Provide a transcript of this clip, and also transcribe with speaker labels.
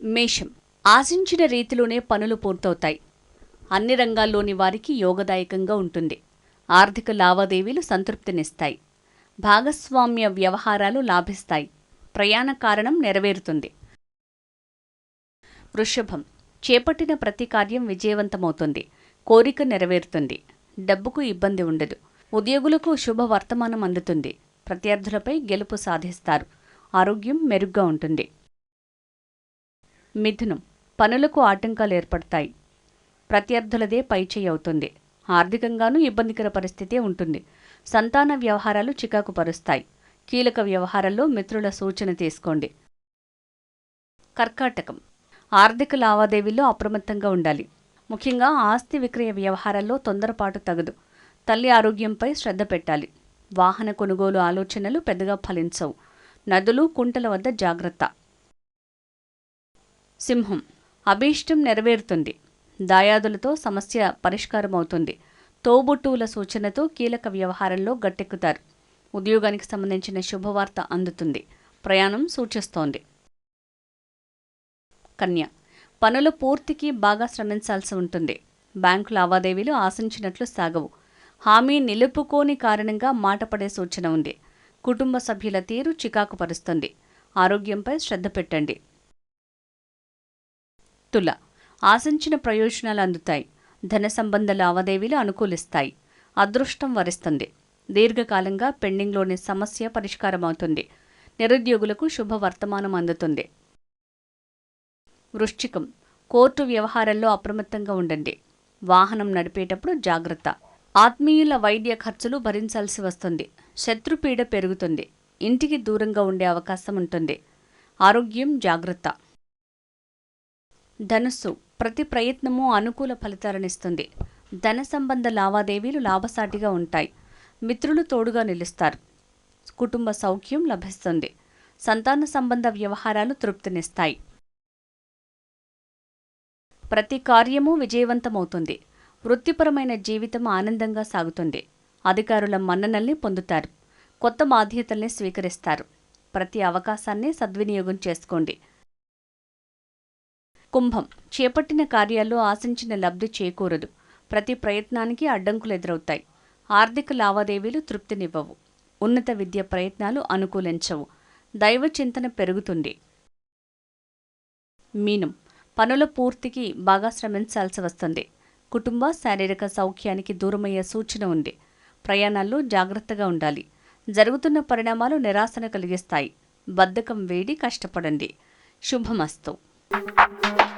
Speaker 1: మేషం. ఆశించిన రీతిలోనే పనులు పూర్తవుతాయి. అన్ని రంగాల్లోని వారికి యోగదాయకంగా ఉంటుంది. ఆర్థిక లావాదేవీలు సంతృప్తినిస్తాయి. భాగస్వామ్య వ్యవహారాలు లాభిస్తాయి. ప్రయాణ కారణం నెరవేరుతుంది. వృషభం. చేపట్టిన ప్రతి కార్యం విజయవంతమవుతుంది. కోరిక నెరవేరుతుంది. డబ్బుకు ఇబ్బంది ఉండదు. ఉద్యోగులకు శుభ వర్తమానం అందుతుంది. ప్రత్యర్థులపై గెలుపు సాధిస్తారు. ఆరోగ్యం మెరుగ్గా ఉంటుంది. మిథునం. పనులకు ఆటంకాలు ఏర్పడతాయి. ప్రత్యర్థులదే పైచేయి అవుతుంది. ఆర్థికంగానూ ఇబ్బందికర పరిస్థితే ఉంటుంది. సంతాన వ్యవహారాలు చికాకు పరుస్తాయి. కీలక వ్యవహారాల్లో మిత్రుల సూచన తీసుకోండి. కర్కాటకం. ఆర్థిక లావాదేవీల్లో అప్రమత్తంగా ఉండాలి. ముఖ్యంగా ఆస్తి విక్రయ వ్యవహారాల్లో తొందరపాటు తగదు. తల్లి ఆరోగ్యంపై శ్రద్ధ పెట్టాలి. వాహన కొనుగోలు ఆలోచనలు పెద్దగా ఫలించవు. నదులు కుంటల వద్ద జాగ్రత్త. సింహం. అభీష్టం నెరవేరుతుంది. దాయాదులతో సమస్య పరిష్కారం అవుతుంది తోబుట్టువుల సూచనతో కీలక వ్యవహారంలో గట్టెక్కుతారు. ఉద్యోగానికి సంబంధించిన శుభవార్త అందుతుంది. ప్రయాణం సూచిస్తోంది. కన్య. పనుల పూర్తికి బాగా శ్రమించాల్సి ఉంటుంది. బ్యాంకు లావాదేవీలు ఆశించినట్లు సాగవు. హామీ నిలుపుకోని కారణంగా మాటపడే సూచన ఉంది. కుటుంబ సభ్యుల తీరు చికాకు పరుస్తుంది ఆరోగ్యంపై శ్రద్ధ పెట్టండి. తుల ఆశించిన ప్రయోజనాలు అందుతాయి. ధన సంబంధ లావాదేవీలు అనుకూలిస్తాయి. అదృష్టం వరిస్తుంది. దీర్ఘకాలంగా పెండింగ్లోని సమస్య పరిష్కారమవుతుంది. నిరుద్యోగులకు శుభ వర్తమానం అందుతుంది. వృశ్చికం. కోర్టు వ్యవహారంలో అప్రమత్తంగా ఉండండి. వాహనం నడిపేటప్పుడు జాగ్రత్త. ఆత్మీయుల వైద్య ఖర్చులు భరించాల్సి వస్తుంది. శత్రుపీడ పెరుగుతుంది. ఇంటికి దూరంగా ఉండే అవకాశం ఉంటుంది. ఆరోగ్యం జాగ్రత్త. ధనుస్సు ప్రతి ప్రయత్నము అనుకూల ఫలితాలనిస్తుంది. ధన సంబంధ లావాదేవీలు లాభసాటిగా ఉంటాయి. మిత్రులు తోడుగా నిలుస్తారు. కుటుంబ సౌఖ్యం లభిస్తుంది. సంతాన సంబంధ వ్యవహారాలు తృప్తినిస్తాయి. ప్రతి కార్యము విజయవంతమవుతుంది. వృత్తిపరమైన జీవితం ఆనందంగా సాగుతుంది. అధికారుల మన్ననల్ని పొందుతారు. కొత్త బాధ్యతల్ని స్వీకరిస్తారు. ప్రతి అవకాశాన్ని సద్వినియోగం చేసుకోండి. కుంభం చేపట్టిన కార్యాల్లో ఆశించిన లబ్ధి చేకూరదు. ప్రతి ప్రయత్నానికి అడ్డంకులు ఎదురవుతాయి. ఆర్థిక లావాదేవీలు తృప్తినివ్వవు. ఉన్నత విద్య ప్రయత్నాలు అనుకూలించవు. దైవ చింతన పెరుగుతుంది. మీనం పనుల పూర్తికి బాగా శ్రమించాల్సి వస్తుంది. కుటుంబ శారీరక సౌఖ్యానికి దూరమయ్యే సూచన ఉంది. ప్రయాణాల్లో జాగ్రత్తగా ఉండాలి. జరుగుతున్న పరిణామాలు నిరాశన కలిగిస్తాయి. బద్ధకం వేడి కష్టపడండి. శుభమస్తు. Thank you.